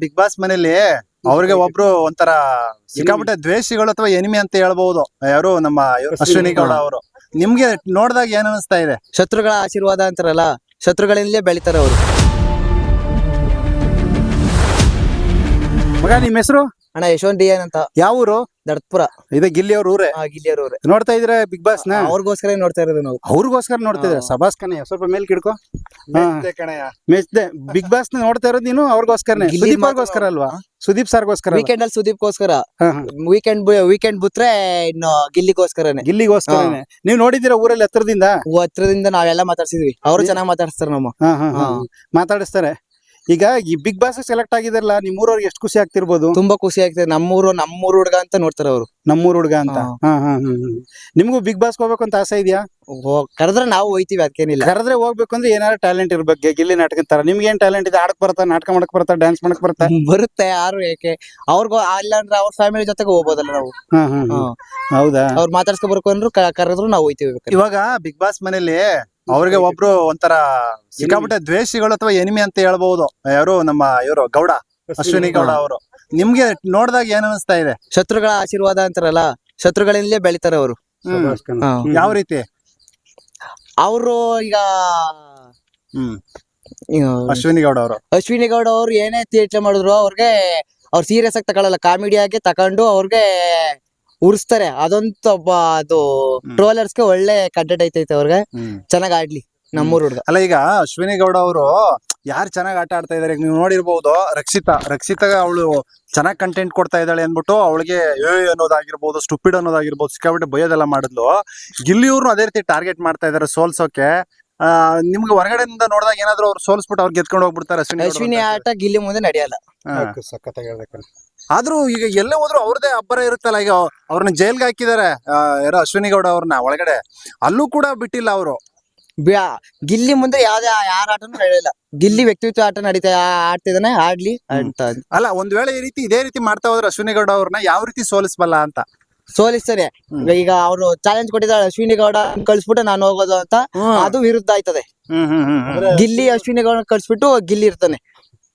Big boss ಮನೇಲಿ ಅವ್ರಿಗೆ ಒಬ್ರು ಒಂಥರ ಸಿಕ್ಕಾಪಟ್ಟೆ ದ್ವೇಷಿಗಳು ಅಥವಾ ಎನಿಮಿ ಅಂತ ಹೇಳ್ಬಹುದು ಯಾರು ನಮ್ಮ ಅಶ್ವಿನಿ ಗೌಡ ಅವರು. ನಿಮ್ಗೆ ನೋಡಿದಾಗ ಏನ್ ಅನಿಸ್ತಾ ಇದೆ? ಶತ್ರುಗಳ ಆಶೀರ್ವಾದ ಅಂತಾರಲ್ಲ ಶತ್ರುಗಳಿಂದಲೇ ಬೆಳಿತಾರೆ ಅವರು. ಮಗ ನಿಮ್ ಹೆಸರು? ಅಣ್ಣ ಯಶವಂತ್ ಡಿ ಎನ್ ಅಂತ. ಯಾವ ಊರು? ದಡ್ಪುರ. ಇದೆ ಗಿಲ್ಲಿ ಅವ್ರ ಊರೇ. ಗಿಲ್ಲಿಯವ್ರವ್ರೆ ನೋಡ್ತಾ ಇದ್ರೆ ಬಿಗ್ ಬಾಸ್ನ ಅವ್ರಿಗೋಸ್ಕರ ನೋಡ್ತಾ ಇರೋದು ನಾವು. ಅವ್ರಿಗೋಸ್ಕರ ನೋಡ್ತಿದ್ರೆ ಇದ್ರೆ ಸಬಾಸ್ ಕಣಯ್ಯ ಸ್ವಲ್ಪ ಮೇಲ್ ಕಿಡ್ಕೋ. ಮೆಚ್ದೆ ಬಿಗ್ ಬಾಸ್ನ ನೋಡ್ತಾ ಇರೋದು ನೀನು ಅವ್ರಿಗೋಸ್ಕರನೇ? ಸುದೀಪ್ ಅವ್ರಿಗೋಸ್ಕರ ಅಲ್ವಾ? ಸುದೀಪ್ ಸರ್ಗೋಸ್ಕರ ವೀಕೆಂಡ್ ಅಲ್ಲಿ ಸುದೀಪ್ಗೋಸ್ಕರ. ಹಾ, ಹಾ. ವೀಕೆಂಡ್ ವೀಕೆಂಡ್ ಬಿಟ್ರೆ ಇನ್ನು ಗಿಲ್ಲಿಗೋಸ್ಕರನೇ. ಗಿಲ್ಲಿಗೋಸ್ಕರನೇ. ನೀವ್ ನೋಡಿದಿರ ಊರಲ್ಲಿ ಹತ್ರದಿಂದ? ಹತ್ರದಿಂದ ನಾವೆಲ್ಲ ಮಾತಾಡ್ಸಿದ್ವಿ. ಅವರು ಚೆನ್ನಾಗಿ ಮಾತಾಡಿಸ್ತಾರೆ ನಮ್ಮ. ಮಾತಾಡಿಸ್ತಾರೆ. ಈಗ ಈ ಬಿಗ್ ಬಾಸ್ ಸೆಲೆಕ್ಟ್ ಆಗಿದಾರಲ್ಲ ನಿಮ್ ಊರವ್ರಿಗೆ ಎಷ್ಟು ಖುಷಿ ಆಗ್ತಿರ್ಬೋದು? ತುಂಬಾ ಖುಷಿ ಆಗ್ತದೆ. ನಮ್ಮೂರು ನಮ್ಮೂರು ಹುಡುಗ ಅಂತ ನೋಡ್ತಾರೆ ಅವರು. ನಮ್ಮೂರ್ ಹುಡ್ಗ ಅಂತ? ಹಾ. ಹಾ, ಹಾ, ಹಾ, ಹಾ. ನಿಮ್ಗೂ ಬಿಗ್ ಬಾಸ್ ಹೋಗ್ಬೇಕು ಅಂತ ಆಸೆ ಇದೆಯಾ? ಕರೆದ್ರೆ ನಾವು ಹೋಯ್ತಿವಿ ಅದಕ್ಕೇನಿಲ್ಲ ಕರೆದ್ರೆ ಹೋಗ್ಬೇಕು ಅಂದ್ರೆ ಏನಾದ್ರು ಟ್ಯಾಲೆಂಟ್ ಇರ್ಬೇಕು ಗಿಲ್ಲಿ ನಾಟಕ ತರ. ನಿಮ್ಗೆ ಏನ್ ಟ್ಯಾಲೆಂಟ್ ಇದೆ? ಆಡಕ್ ಬರ್ತಾ ನಾಟಕ ಮಾಡಕ್ ಬರ್ತಾ ಡ್ಯಾನ್ಸ್ ಮಾಡಕ್ ಬರತ್ತ? ಬರುತ್ತೆ ಯಾರು ಏಕೆ? ಅವ್ರಿಗೂ ಇಲ್ಲ ಅಂದ್ರೆ ಅವ್ರ ಫ್ಯಾಮಿಲಿ ಜೊತೆಗೆ ಹೋಗ್ಬೋದಲ್ಲ ನಾವು. ಹಾ, ಹಾ. ಹೌದಾ? ಅವ್ರು ಮಾತಾಡ್ಸ್ಕೊ ಬರ್ಕೊಂಡ್ರು ಕರೆದ್ರು ನಾವು ಹೋಯ್ತೀವಿ. ಇವಾಗ ಬಿಗ್ ಬಾಸ್ ಮನೇಲಿ ಅವ್ರಿಗೆ ಒಬ್ರು ಒಂಥರ ಸಿಕ್ಕಾಪಟ್ಟೆ ದ್ವೇಷಿಗಳು ಅಥವಾ ಎನಿಮಿ ಅಂತ ಹೇಳ್ಬಹುದು ಯಾರು ನಮ್ಮ ಇವರು ಗೌಡ ಅಶ್ವಿನಿ ಗೌಡ ಅವರು. ನಿಮ್ಗೆ ನೋಡಿದಾಗ ಏನ್ ಅನಿಸ್ತಾ ಇದೆ? ಶತ್ರುಗಳ ಆಶೀರ್ವಾದ ಅಂತಾರಲ್ಲ ಶತ್ರುಗಳಿಂದಲೇ ಬೆಳಿತಾರೆ ಅವರು. ಯಾವ ರೀತಿ? ಅವರು ಈಗ ಹ್ಮ್. ಅಶ್ವಿನಿ ಗೌಡ ಅವರು. ಅಶ್ವಿನಿ ಗೌಡ ಅವ್ರು ಏನೇ ಥಿಯೇಟರ್ ಮಾಡಿದ್ರು ಅವ್ರಿಗೆ ಅವ್ರು ಸೀರಿಯಸ್ ಆಗಿ ತಗೊಳ್ಳಲ್ಲ ಕಾಮಿಡಿಯಾಗಿ ತಗೊಂಡು ತಕೊಂಡು ಅವ್ರಿಗೆ ಉರ್ಸ್ತಾರೆ. ಅದೊಂದು ಒಬ್ಬ ಅದು ಟ್ರೋಲರ್ಸ್ ಟ್ರೋಲರ್ಸ್ಗೆ ಒಳ್ಳೆ ಕಂಟೆಂಟ್ ಐತೈತೆ ಅವ್ರಿಗೆ. ಚೆನ್ನಾಗ್ ಆಡ್ಲಿ ನಮ್ಮೂರ್ ಹುಡುಗ. ಅಲ್ಲ ಈಗ ಅಶ್ವಿನಿ ಗೌಡ ಅವರು ಯಾರು ಚೆನ್ನಾಗಿ ಆಟ ಆಡ್ತಾ ಇದಾರೆ? ನೀವು ನೋಡಿರ್ಬೋದು ರಕ್ಷಿತಾ. ರಕ್ಷಿತಾ ಅವಳು ಚೆನ್ನಾಗಿ ಕಂಟೆಂಟ್ ಕೊಡ್ತಾ ಇದ್ದಾಳೆ ಅಂದ್ಬಿಟ್ಟು ಅವಳಿಗೆ ಯೋ ಅನ್ನೋದಾಗಿರ್ಬೋದು ಸ್ಟುಪಿಡ್ ಅನ್ನೋದಾಗಿರ್ಬೋದು ಸಿಕ್ಕಾಬಿಟ್ಟು ಭಯದೆಲ್ಲ ಮಾಡಿದ್ಲು. ಗಿಲ್ಲಿಯವ್ರು ಅದೇ ರೀತಿ ಟಾರ್ಗೆಟ್ ಮಾಡ್ತಾ ಇದಾರೆ ಸೋಲ್ಸೋಕೆ. ಆ, ನಿಮ್ಗೆ ಹೊರಗಡೆಯಿಂದ ನೋಡಿದಾಗ ಏನಾದ್ರು ಅವ್ರು ಸೋಲ್ಸ್ಬಿಟ್ಟು ಅವ್ರಿಗೆ ಗೆದ್ಕೊಂಡು ಹೋಗ್ಬಿಡ್ತಾರೆ ಅಶ್ವಿನಿ ಅಶ್ವಿನಿ ಆಟ ಗಿಲ್ಲಿ ಮುಂದೆ ನಡೆಯಲ್ಲ. ಹಾ. ಆದ್ರೂ ಈಗ ಎಲ್ಲೇ ಹೋದ್ರು ಅವ್ರದೇ ಅಬ್ಬರ ಇರುತ್ತಲ್ಲ ಈಗ ಅವ್ರನ್ನ ಜೈಲ್ಗೆ ಹಾಕಿದಾರೆ ಆ, ಯಾರೋ ಅಶ್ವಿನಿ ಗೌಡ ಅವ್ರನ್ನ ಒಳಗಡೆ. ಅಲ್ಲೂ ಕೂಡ ಬಿಟ್ಟಿಲ್ಲ ಅವರು. ಬ್ಯಾ- ಗಿಲ್ಲಿ ಮುಂದೆ ಯಾವ್ದೇ ಯಾರ ಆಟನೂ ಹೇಳಿಲ್ಲ ಗಿಲ್ಲಿ ವ್ಯಕ್ತಿತ್ವ ಆಟ ನಡೀತಾ ಆಡ್ತಿದಾನೆ ಆಡ್ಲಿ ಅಂತ. ಅಲ್ಲ ಒಂದ್ ವೇಳೆ ಈ ರೀತಿ ಇದೇ ರೀತಿ ಮಾಡ್ತಾ ಹೋದ್ರೆ ಅಶ್ವಿನಿ ಗೌಡ ಅವ್ರನ್ನ ಯಾವ ರೀತಿ ಸೋಲಿಸಬಲ್ಲ ಅಂತ? ಸೋಲಿಸ್ತಾರೆ. ಈಗ ಅವರು ಚಾಲೆಂಜ್ ಕೊಟ್ಟಿದ್ದಾರೆ ಅಶ್ವಿನಿ ಗೌಡ ಕಳ್ಸ್ಬಿಟ್ಟು ನಾನು ಹೋಗೋದು ಅಂತ ಅದು ವಿರುದ್ಧ ಆಯ್ತದೆ. ಗಿಲ್ಲಿ ಅಶ್ವಿನಿ ಗೌಡ ಕಳ್ಸ್ಬಿಟ್ಟು ಗಿಲ್ಲಿ ಇರ್ತಾನೆ.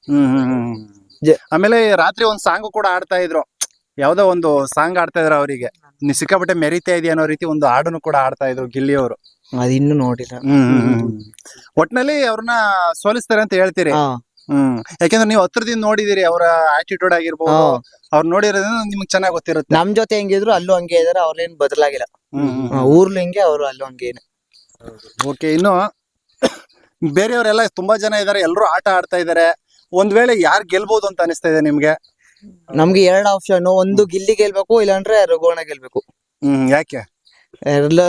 ಹ್ಮ್ ಹ್ಮ್ ಹ್ಮ್ ಹ್ಮ್. ಜ- ಆಮೇಲೆ ರಾತ್ರಿ ಒಂದ್ ಸಾಂಗ್ ಕೂಡ ಆಡ್ತಾ ಇದ್ರು. ಯಾವ್ದೋ ಒಂದು ಸಾಂಗ್ ಆಡ್ತಾ ಇದ್ರು ಅವರಿಗೆ. ನೀ ಸಿಕ್ಕಾಪಟ್ಟೆ ಮೆರಿತಾ ಇದೆಯಾ ಅನ್ನೋ ರೀತಿ ಒಂದು ಹಾಡನ್ನು ಕೂಡ ಆಡ್ತಾ ಇದ್ರು ಗಿಲ್ಲಿ ಅವರು ಅದು ಹ್ಮ್ ನೋಡಿಲ್ಲ ಒಟ್ನಲ್ಲಿ ಅವ್ರನ್ನ ಸೋಲಿಸ್ತಾರೆ ಅಂತ ಹೇಳ್ತೀರಿ. ಹ್ಮ್. ಯಾಕಂದ್ರೆ ನೀವು ಹತ್ರದಿಂದ ನೋಡಿದಿರಿ ಅವರ ಆಟಿಟ್ಯೂಡ್ ಆಗಿರ್ಬೋದು ಅವ್ರ ನೋಡಿರೋದ್ರಿಂದ ನಿಮ್ಗೆ ಚೆನ್ನಾಗ್ ಗೊತ್ತಿರುತ್ತೆ. ನಮ್ ಜೊತೆ ಹೆಂಗಿದ್ರು ಅಲ್ಲೂ ಹಂಗೆ ಇದಾರೆ ಅವ್ರೇನ್ ಬದಲಾಗಿಲ್ಲ. ಹ್ಮ್ ಹ್ಮ್ ಊರ್ಲು ಹಿಂಗೆ ಅವ್ರು ಅಲ್ಲೂ ಹಂಗೆ ಓಕೆ ಇನ್ನು ಬೇರೆಯವರೆಲ್ಲ ತುಂಬಾ ಜನ ಇದಾರೆ ಎಲ್ಲರೂ ಆಟ ಆಡ್ತಾ ಇದಾರೆ. ಒಂದ್ ವೇಳೆ ಯಾರು ಗೆಲ್ಬಹುದು ಅಂತ ಅನಿಸ್ತಾ ಇದೆ ನಿಮ್ಗೆ? ನಮ್ಗೆ ಎರಡ್ ಆಪ್ಷನ್ ಒಂದು ಗಿಲ್ಲಿ ಗೆಲ್ಬೇಕು ಇಲ್ಲಾಂದ್ರೆ ರಘುವಣ ಗೆಲ್ಬೇಕು. ಹ್ಮ್ ಯಾಕೆ?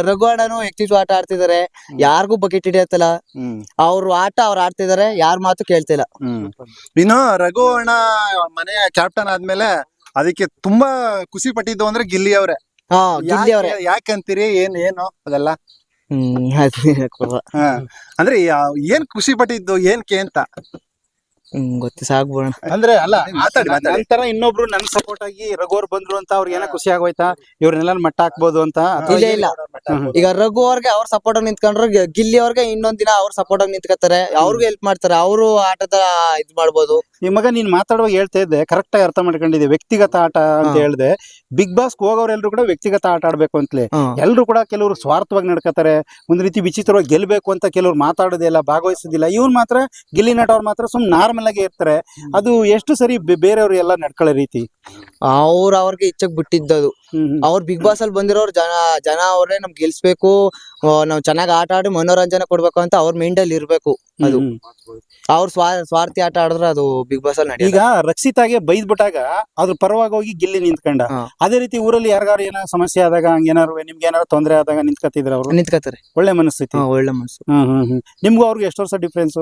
ರಘುವಣನು ವ್ಯಕ್ತಿತ್ವ ಆಟ ಆಡ್ತಿದಾರೆ. ಯಾರಿಗೂ ಬಕೆಟ್ ಹಿಡಿಯತ್ತಲ್ಲ. ಅವ್ರು ಆಟ ಅವ್ರು ಆಡ್ತಿದಾರೆ ಯಾರ ಮಾತು ಕೇಳ್ತಿಲ್ಲ. ಹ್ಮ್. ಇನ್ನು ರಘುವಣ ಮನೆಯ ಕ್ಯಾಪ್ಟನ್ ಆದ್ಮೇಲೆ ಅದಕ್ಕೆ ತುಂಬಾ ಖುಷಿ ಪಟ್ಟಿದ್ದು ಅಂದ್ರೆ ಗಿಲ್ಲಿ ಅವ್ರೆ. ಹಾ ಗಿಲ್ಲಿ ಅವರೇ. ಯಾಕಂತೀರಿ? ಏನ್ ಏನು ಅದೆಲ್ಲ? ಹ್ಮ್. ಅಂದ್ರೆ ಏನ್ ಖುಷಿ ಪಟ್ಟಿದ್ದು ಏನ್ ಅಂತ? ಹ್ಮ್ ಗೊತ್ತು ಅಂದ್ರೆ ಅಲ್ಲ ನಂತರ ಇನ್ನೊಬ್ರು ನನ್ ಸಪೋರ್ಟ್ ಆಗಿ ರಘುವರ್ ಬಂದ್ರು ಅಂತ ಅವ್ರಿಗೆ ಏನೋ ಖುಷಿ ಆಗೋಯ್ತಾ? ಇವ್ರನ್ನೆಲ್ಲ ಮಟ್ಟ ಹಾಕ್ಬೋದು ಅಂತ ಇಲ್ಲ ಇಲ್ಲ. ಈಗ ರಘು ಅವ್ರಿಗೆ ಅವ್ರ ಸಪೋರ್ಟ್ ಆಗಿ ನಿಂತ್ಕೊಂಡ್ರು ಗಿಲ್ಲಿ ಅವ್ರಿಗೆ ಇನ್ನೊಂದ್ ದಿನ ಅವ್ರ ಸಪೋರ್ಟ್ ಆಗಿ ನಿಂತ್ಕೊತಾರೆ. ಅವ್ರಿಗೂ ಹೆಲ್ಪ್ ಮಾಡ್ತಾರೆ. ಅವರು ಆಟದ ಇದ್ ಮಾಡ್ಬೋದು. ಈ ಮಗ ನೀನ್ ಮಾತಾಡುವಾಗ ಹೇಳ್ತಾ ಇದ್ದೆ ಕರೆಕ್ಟ್ ಆಗಿ ಅರ್ಥ ಮಾಡ್ಕೊಂಡಿದ್ದೆ ವ್ಯಕ್ತಿಗತ ಆಟ ಅಂತ ಹೇಳಿದೆ. ಬಿಗ್ ಬಾಸ್ ಹೋಗೋರೆಲ್ಲರೂ ಕೂಡ ವ್ಯಕ್ತಿಗತ ಆಟ ಆಡ್ಬೇಕು ಅಂತಲೇ. ಎಲ್ಲರೂ ಕೂಡ ಕೆಲವರು ಸ್ವಾರ್ಥವಾಗಿ ನಡ್ಕೋತಾರೆ ಒಂದ್ ರೀತಿ ವಿಚಿತ್ರವಾಗಿ ಗೆಲ್ಬೇಕು ಅಂತ ಕೆಲವ್ರು ಮಾತಾಡೋದಿಲ್ಲ ಭಾಗವಹಿಸೋದಿಲ್ಲ. ಇವ್ರು ಮಾತ್ರ ಗಿಲ್ಲಿ ನಟ ಅವ್ರು ಮಾತ್ರ ಸುಮ್ ನಾರ್ಮಲ್ ಆಗಿ ಇರ್ತಾರೆ. ಅದು ಎಷ್ಟು ಸರಿ ಬೇರೆಯವರು ಎಲ್ಲ ನಡ್ಕೊಳ್ಳೋ ರೀತಿ? ಅವ್ರ ಅವ್ರಿಗೆ ಇಚ್ಛಕ್ ಬಿಟ್ಟಿದ್ದದು. ಅವ್ರ ಬಿಗ್ ಬಾಸ್ ಅಲ್ಲಿ ಬಂದಿರೋರು ಜನ ಜನ ಅವ್ರೆ ನಮ್ಗೆ ಗೆಲ್ಸ್ಬೇಕು ನಾವ್ ಚೆನ್ನಾಗಿ ಆಟ ಆಡಿ ಮನೋರಂಜನೆ ಕೊಡ್ಬೇಕು ಅಂತ ಅವ್ರ ಮೈಂಡ್ ಅಲ್ಲಿ ಇರ್ಬೇಕು ಅದು. ಅವ್ರ ಸ್ವಾ ಸ್ವಾರ್ಥಿ ಆಟ ಆಡಿದ್ರೆ ಅದು ಬಿಗ್ ಬಾಸ್ ಅಲ್ಲಿ ಈಗ ರಕ್ಷಿತಾಗೆ ಬೈದ್ಬಿಟ್ಟಾಗ ಅದ್ರ ಪರವಾಗಿ ಹೋಗಿ ಗಿಲ್ಲಿ ನಿಂತ್ಕೊಂಡ. ಹಾ. ಅದೇ ರೀತಿ ಊರಲ್ಲಿ ಯಾರಿಗಾರು ಏನೋ ಸಮಸ್ಯೆ ಆದಾಗ ಹಂಗೇನಾರು ನಿಮ್ಗೆ ಏನಾರು ತೊಂದರೆ ಆದಾಗ ನಿಂತ್ಕತ್ತಿದ್ರೆ ಅವ್ರು? ನಿಂತ್ಕೋತಾರೆ ಒಳ್ಳೆ ಮನಸ್ಥಿತಿ. ಹಾ ಒಳ್ಳೆ ಮನ್ಸು ಹ್ಮ್ ಹ್ಮ್ ಹ್ಮ್. ನಿಮ್ಗೂ ಅವ್ರಿಗೆ ಎಷ್ಟು ವರ್ಷ ಡಿಫ್ರೆನ್ಸ್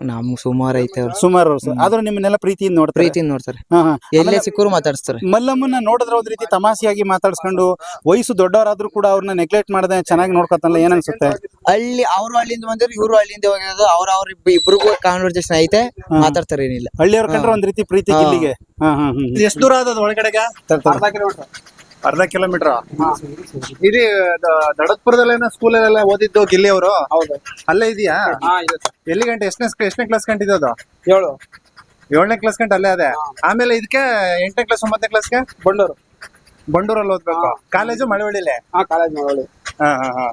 ನಮ್ ಸುಮಾರು ಐತೆ ಅವ್ರು. ಸುಮಾರು ವರ್ಷ. ಆದ್ರೂ ನಿಮ್ಮನ್ನೆಲ್ಲ ಪ್ರೀತಿಯಿಂದ ನೋಡ್ತಾರೆ? ಪ್ರೀತಿಯಿಂದ ನೋಡ್ತಾರೆ. ಹಾ, ಹಾ. ಎಲ್ಲೇ ಸಿಕ್ಕರು ಮಾತಾಡಿಸ್ತಾರೆ. ಮಲ್ಲಮ್ಮನ್ನ ನೋಡಿದ್ರೆ ಒಂದ್ ರೀತಿ ತಮಾಷೆಯಾಗಿ ಮಾತಾಡ್ಸ್ಕೊಂಡು ವಯಸ್ಸು ದೊಡ್ಡವರಾದ್ರೂ ಕೂಡ ಅವ್ರನ್ನ ನೆಗ್ಲೆಕ್ಟ್ ಮಾಡದೆ ಚೆನ್ನಾಗಿ ನೋಡ್ಕೊತಲ್ಲ ಏನ್ ಅನ್ಸುತ್ತೆ ಹಳ್ಳಿ ಅವ್ರು ಅಲ್ಲಿಂದ ಬಂದ್ರೆ ಇವ್ರು ಅಲ್ಲಿಂದ ಹೋಗಿರೋದು ಅವ್ರ ಅವ್ರ ಇಬ್ರಿಗೂ ಕಾನ್ವರ್ಸೇಷನ್ ಐತೆ. ಮಾತಾಡ್ತಾರೆ ಏನಿಲ್ಲ. ಹಳ್ಳಿಯವ್ರ ಕಂಡ್ರೆ ಒಂದ್ ರೀತಿ ಪ್ರೀತಿ ಇಲ್ಲಿಗೆ ಎಷ್ಟು ದೂರ ಆದದ ಒಳಗಡೆಗ? ಅರ್ಧ ಕಿಲೋಮೀಟರ್? ಇದು ದ- ಸ್ಕೂಲ್ ಸ್ಕೂಲಲ್ಲೆಲ್ಲ ಓದಿದ್ದು ಗಿಲ್ಲಿ ಅವರು ಹೌದು. ಅಲ್ಲೇ ಇದೆಯಾ? ಹಾ ಇದೆ ಸರ್. ಎಲ್ಲಿ ಗಂಟೆ ಎಷ್ಟನೇ ಎಷ್ಟನೇ ಕ್ಲಾಸ್ ಗಂಟೆ ಅದು? ಏಳು. ಏಳನೇ ಕ್ಲಾಸ್ ಗಂಟೆ ಅಲ್ಲೇ ಅದೇ? ಆಮೇಲೆ ಇದಕ್ಕೆ ಎಂಟನೇ ಕ್ಲಾಸ್ ಒಂಬತ್ತನೇ ಕ್ಲಾಸ್ಗೆ ಬಂಡೂರು. ಬಂಡೂರಲ್ಲಿ ಓದ್ಬೇಕು. ಕಾಲೇಜು ಮಳವಳ್ಳಿಲೆ? ಹಾ ಕಾಲೇಜ್ ಮಾಡಿ ಹಾ ಹಾ ಹಾ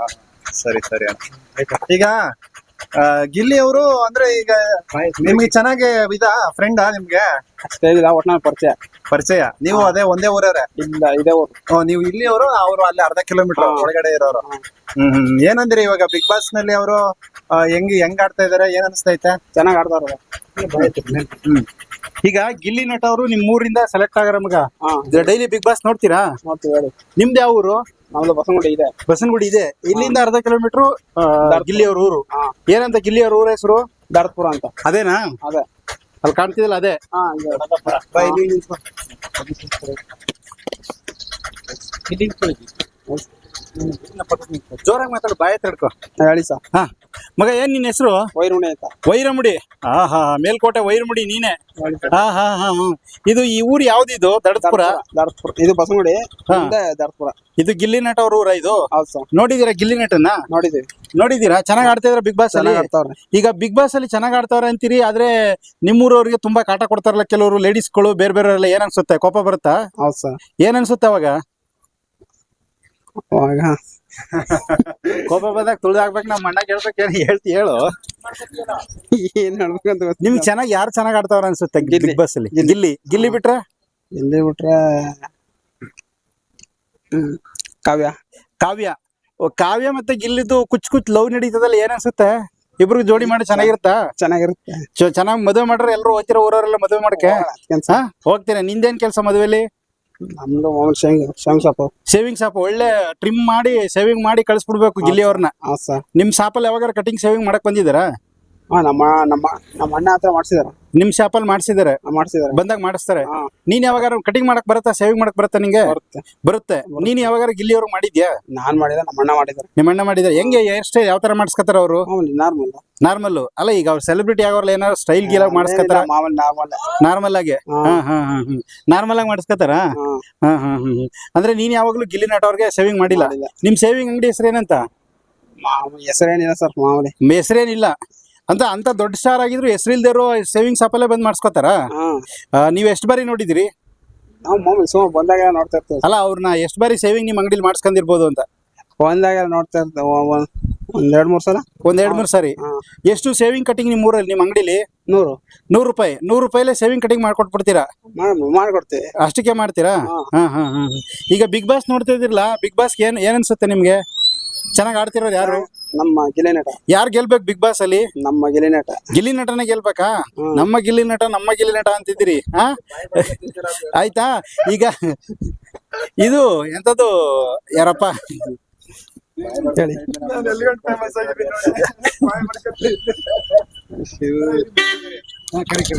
ಸರಿ ಸರಿ. ಅಣ್ಣ ಈಗ ಗಿಲ್ಲಿ ಅವರು ಅಂದ್ರೆ ಈಗ ನಿಮ್ಗೆ ಚೆನ್ನಾಗಿ ಇದ ಫ್ರೆಂಡ್ ನಿಮ್ಗೆ? ಇಲ್ಲ ಪರಿಚಯ. ಪರಿಚಯ. ನೀವು ಅದೇ ಒಂದೇ ಊರವ್ರೆ? ಇಲ್ಲ ಇದೇ ಊರು. ನೀವು ಇಲ್ಲಿ ಅವರು ಅಲ್ಲಿ ಅರ್ಧ ಕಿಲೋಮೀಟರ್ ಒಳಗಡೆ ಇರೋರು. ಹ್ಮ್ ಹ್ಮ್ ಏನಂದ್ರಿ ಇವಾಗ ಬಿಗ್ ಬಾಸ್ನಲ್ಲಿ ಅವರು ಹೆಂಗ್ ಹೆಂಗ್ ಆಡ್ತಾ ಇದಾರೆ? ಏನ್ ಅನಿಸ್ತೈತೆ? ಚೆನ್ನಾಗ್ ಆಡ್ತಾರ ಹ್ಮ್. ಈಗ ಗಿಲ್ಲಿ ನಟ ಅವರು ನಿಮ್ ಊರಿಂದ ಸೆಲೆಕ್ಟ್ ಆಗಾರ ಮಗ. ಡೈಲಿ ಬಿಗ್ ಬಾಸ್ ನೋಡ್ತೀರಾ? ನಿಮ್ದು ಯಾವ ಊರು? ನಮ್ದು ಬಸವನಗುಡಿ ಇದೆ. ಬಸನಗುಡಿ ಇದೆ. ಇಲ್ಲಿಂದ ಅರ್ಧ ಕಿಲೋಮೀಟರ್ ಗಿಲ್ಲಿಯವ್ರ ಊರು. ಏನಂತ ಗಿಲ್ಲಿಯವ್ರ ಊರ ಹೆಸರು? ದಾರ್ಪುರ ಅಂತ. ಅದೇನಾ? ಅದೇ. ಅಲ್ಲಿ ಕಾಣ್ತಿದಲ್ಲ ಅದೇ. ಹಾ. ಜೋರಾಗಿ ಮಾತಾಡು ಬಾಯ ತಡ್ಕೊ ಹೇಳಿ ಸರ್. ಹಾ. ಮಗ ಏನ್ ನಿನ್ ಹೆಸರು? ವೈರುಣಿ ಆಯ್ತಾ ವೈರಮುಡಿ. ಹಾ ಹಾ ಮೇಲ್ಕೋಟೆ ವೈರಮುಡಿ ನೀನೆ? ಹಾ ಹಾ ಹಾ ಇದು ಈ ಊರು ಯಾವ್ದಿದು ದಡತ್ಪುರ? ದರ್ಪುರ ಇದು ಬಸವನಗುಡಿ. ಮುಂದೆ ದರ್ಪುರ ಇದು ಗಿಲ್ಲಿ ನಟ ಅವ್ರ ಊರ ಇದು? ಹೌದು ಸರ್. ನೋಡಿದೀರಾ ಗಿಲ್ಲಿ ನಟನ ನೋಡಿದೀವಿ. ನೋಡಿದೀರಾ? ಚೆನ್ನಾಗ್ ಆಡ್ತಾ ಇದ್ರ ಬಿಗ್ ಬಾಸ್ ಅಲ್ಲಿ? ಚೆನ್ನಾಗ್ ಆಡ್ತಾವ್ರೆ. ಈಗ ಬಿಗ್ ಬಾಸ್ ಅಲ್ಲಿ ಚೆನ್ನಾಗ್ ಆಡ್ತಾವ್ರೆ ಅಂತೀರಿ ಆದ್ರೆ ನಿಮ್ಮೂರವ್ರಿಗೆ ತುಂಬಾ ಕಾಟ ಕೊಡ್ತಾರಲ್ಲ ಕೆಲವರು ಲೇಡೀಸ್ಗಳು ಬೇರೆ ಬೇರೆ ಏನ್ ಅನ್ಸುತ್ತೆ? ಕೋಪ ಬರುತ್ತಾ? ಹೌದು ಸರ್. ಏನ್ ಅನ್ಸುತ್ತೆ ಅವಾಗ? ಅವಾಗ. ಕೋಪ ಬಂದಾಗ ತುಳಿದಾಕ್ಬೇಕು ನಮ್ಮ ಅಣ್ಣ ಕೇಳ್ಬೇಕು ಏನ್ ಹೇಳ್ತಿ ಹೇಳು. ಏನ್ ಹೇಳ್ಬೇಕಂತ ಗೊತ್ತ ನಿಮ್ಗೆ ಚೆನ್ನಾಗಿ ಯಾರು ಚೆನ್ನಾಗ್ ಆಡ್ತಾವ್ರ ಅನ್ಸುತ್ತೆ ಗಿಲ್ಲಿ. ಬಿಗ್ ಬಾಸ್ ಅಲ್ಲಿ? ಗಿಲ್ಲಿ. ಗಿಲ್ಲಿ. ಬಿಟ್ರೆ? ಇಲ್ಲಿ ಬಿಟ್ರ ಹ್ಮ್. ಕಾವ್ಯ. ಕಾವ್ಯ. ಓ, ಕಾವ್ಯ ಮತ್ತೆ ಗಿಲ್ಲಿದ್ದು ಕುಚ್ ಕುಚ್ ಲವ್ ನಡೀತದಲ್ಲ ಏನ್ ಅನ್ಸುತ್ತೆ? ಇಬ್ರು ಜೋಡಿ ಮಾಡಿ ಚೆನ್ನಾಗಿರುತ್ತ? ಚೆನ್ನಾಗಿರುತ್ತೆ. ಚೆನ್ನಾಗಿ ಮದುವೆ ಮಾಡ್ರೆ ಎಲ್ರು ಹೋಗ್ತಿರೋ ಊರವರೆಲ್ಲ ಮದುವೆ ಮಾಡಕ್ಕೆ ಕೆಲಸ ಹೋಗ್ತೀನಿ ಹೋಗ್ತೀರಾ? ನಿಂದೇನ್ ಕೆಲಸ ಮದುವೆಲಿ? ನಮ್ದು ಮಾಮೂಲಿ ಸಾಪು ಸೇವಿಂಗ್ ಶಾಪ್ ಒಳ್ಳೆ ಟ್ರಿಮ್ ಮಾಡಿ ಸೇವಿಂಗ್ ಮಾಡಿ ಕಳಿಸ್ಬಿಡ್ಬೇಕು ಗಿಲ್ಲಿ ಅವ್ರನ್ನ ಹಾ ಸರ್. ನಿಮ್ ಶಾಪಲ್ಲಿ ಯಾವಾಗಾರ ಕಟಿಂಗ್ ಸೇವಿಂಗ್ ಮಾಡಕ್ ಬಂದಿದಾರಾ ಹಾ ನಮ್ಮ ನಮ್ಮ ನಮ್ಮ ಅಣ್ಣ ಹತ್ರ ಮಾಡ್ಸಿದಾರ. ನಿಮ್ ಶಾಪಲ್ಲಿ ಮಾಡ್ಸಿದಾರೆ? ಮಾಡ್ಸಿದಾರ. ಬಂದಾಗ ಮಾಡಿಸ್ತಾರೆ. ನೀನ್ ಯಾವಾಗಾರ ಕಟಿಂಗ್ ಮಾಡಕ್ ಬರುತ್ತಾ ಸೇವಿಂಗ್ ಮಾಡಕ್ ಬರುತ್ತಾ ನಿಂಗೆ? ಬರುತ್ತೆ. ಬರುತ್ತೆ. ನೀನ್ ಯಾವಾಗಾರ ಗಿಲ್ಲಿ ಅವ್ರಿಗೆ ಮಾಡಿದ್ಯಾ? ನಾನ್ ಮಾಡಿದ ನಮ್ಮ ಅಣ್ಣ ಮಾಡಿದಾರೆ ನಿಮ್ಮ ಅಣ್ಣ ಮಾಡಿದಾರೆ ಹೆಂಗೆ ಹೇರ್ ಸ್ಟೈಲ್ ಯಾವ ತರ ಮಾಡ್ಸ್ಕೊತಾರ ಅವರು? ನಾರ್ಮಲ್ ನಾರ್ಮಲ್ ಅಲ್ಲ ಈಗ ಅವ್ರು ಸೆಲೆಬ್ರಿಟಿ ಆಗೋರ್ಲ ಏನಾರ ಸ್ಟೈಲ್ ಗೀಲಾಗ್ ಮಾಡ್ಸ್ಕೊತಾರ ಮಾಮೂಲಿ ನಾರ್ಮಲ್ ನಾರ್ಮಲ್ ಆಗಿ? ಹಾ. ಹಾ ಹಾ ಹಾ ನಾರ್ಮಲ್ ಆಗಿ ಮಾಡ್ಸ್ಕೊತಾರ ಹಾ. ಹಾ ಹಾ ಹಾ ಅಂದ್ರೆ ನೀನ್ ಯಾವಾಗ್ಲೂ ಗಿಲ್ಲಿ ನಟ ಅವ್ರಿಗೆ ಸೇವಿಂಗ್ ಮಾಡಿಲ್ಲ. ನಿಮ್ ಸೇವಿಂಗ್ ಅಂಗಡಿ ಹೆಸರು ಏನಂತ ಮಾಮೂಲಿ ಹೆಸರೇನಿಲ್ಲ ಸರ್ ಮಾಮೂಲಿ. ಹೆಸರೇನಿಲ್ಲ. ಅಂತ ಅಂತ ದೊಡ್ಡ ಸ್ಟಾರ್ ಆಗಿದ್ರು ಹೆಸರಿಲ್ದಿರೋ ಸೇವಿಂಗ್ ಶಾಪಲ್ಲೇ ಬಂದ್ ಮಾಡಿಸ್ಕೋತಾರ? ನೀವ್ ಎಷ್ಟು ಬಾರಿ ನೋಡಿದಿರಿ? ನಾವು ಮಾಮೂಲಿ ಸುಮ್ಮ ಬಂದಾಗ ನೋಡ್ತಾ ಇರ್ತೀವಿ. ಅಲ್ಲ ಅವ್ರನ್ನ ಎಷ್ಟು ಬಾರಿ ಸೇವಿಂಗ್ ನಿಮ್ ಅಂಗಡಿಲಿ ಮಾಡಿಸ್ಕೊಂಡಿರ್ಬೋದು ಅಂತ? ಬಂದಾಗ ನೋಡ್ತಾ ಇರ್ತೀವಿ ಒಂದ್- ಎರಡ್ ಮೂರ್ ಸಲ. ಒಂದ್ ಎರಡ್ ಮೂರ್ ಸಾರಿ. ಎಷ್ಟು ಸೇವಿಂಗ್ ಕಟಿಂಗ್ ನಿಮ್ ಊರಲ್ಲಿ ನಿಮ್ ಅಂಗಡಿಲಿ? ನೂರು. ನೂರು ರೂಪಾಯಿ. ನೂರು ರೂಪಾಯಿಲೇ ಸೇವಿಂಗ್ ಕಟಿಂಗ್ ಮಾಡ್ಕೊಟ್ಬಿಡ್ತೀರಾ? ಮಾಡ್- ಮಾಡ್ಕೊಡ್ತೀವಿ. ಅಷ್ಟಕ್ಕೆ ಮಾಡ್ತೀರಾ? ಹಾ. ಹಾ ಹಾ ಹಾ ಹಾ. ಈಗ ಬಿಗ್ ಬಾಸ್ ನೋಡ್ತಾ ಇದಿರಲ್ಲ ಬಿಗ್ ಬಾಸ್ ಏನ್ ಏನ್ ಅನ್ಸುತ್ತೆ ನಿಮ್ಗೆ? ಚೆನ್ನಾಗ್ ಆಡ್ತಿರೋರು ಯಾರು? ನಮ್ಮ ಗಿಲಿ ನಟ. ಯಾರು ಗೆಲ್ಬೇಕು ಬಿಗ್ ಬಾಸ್ ಅಲ್ಲಿ? ನಮ್ಮ ಗಿಲಿ ನಟ. ಗಿಲಿ ನಟನೆ ಗೆಲ್ಬೇಕಾ. ನಮ್ಮ ಗಿಲಿ ನಟ ನಮ್ಮ ಗಿಲಿ ನಟ ಅಂತಿದ್ದೀರಿ ಹಾ? ಆಯ್ತಾ? ಈಗ ಇದು ಎಂತದ್ದು ಯಾರಪ್ಪ? ಹೇಳಿ.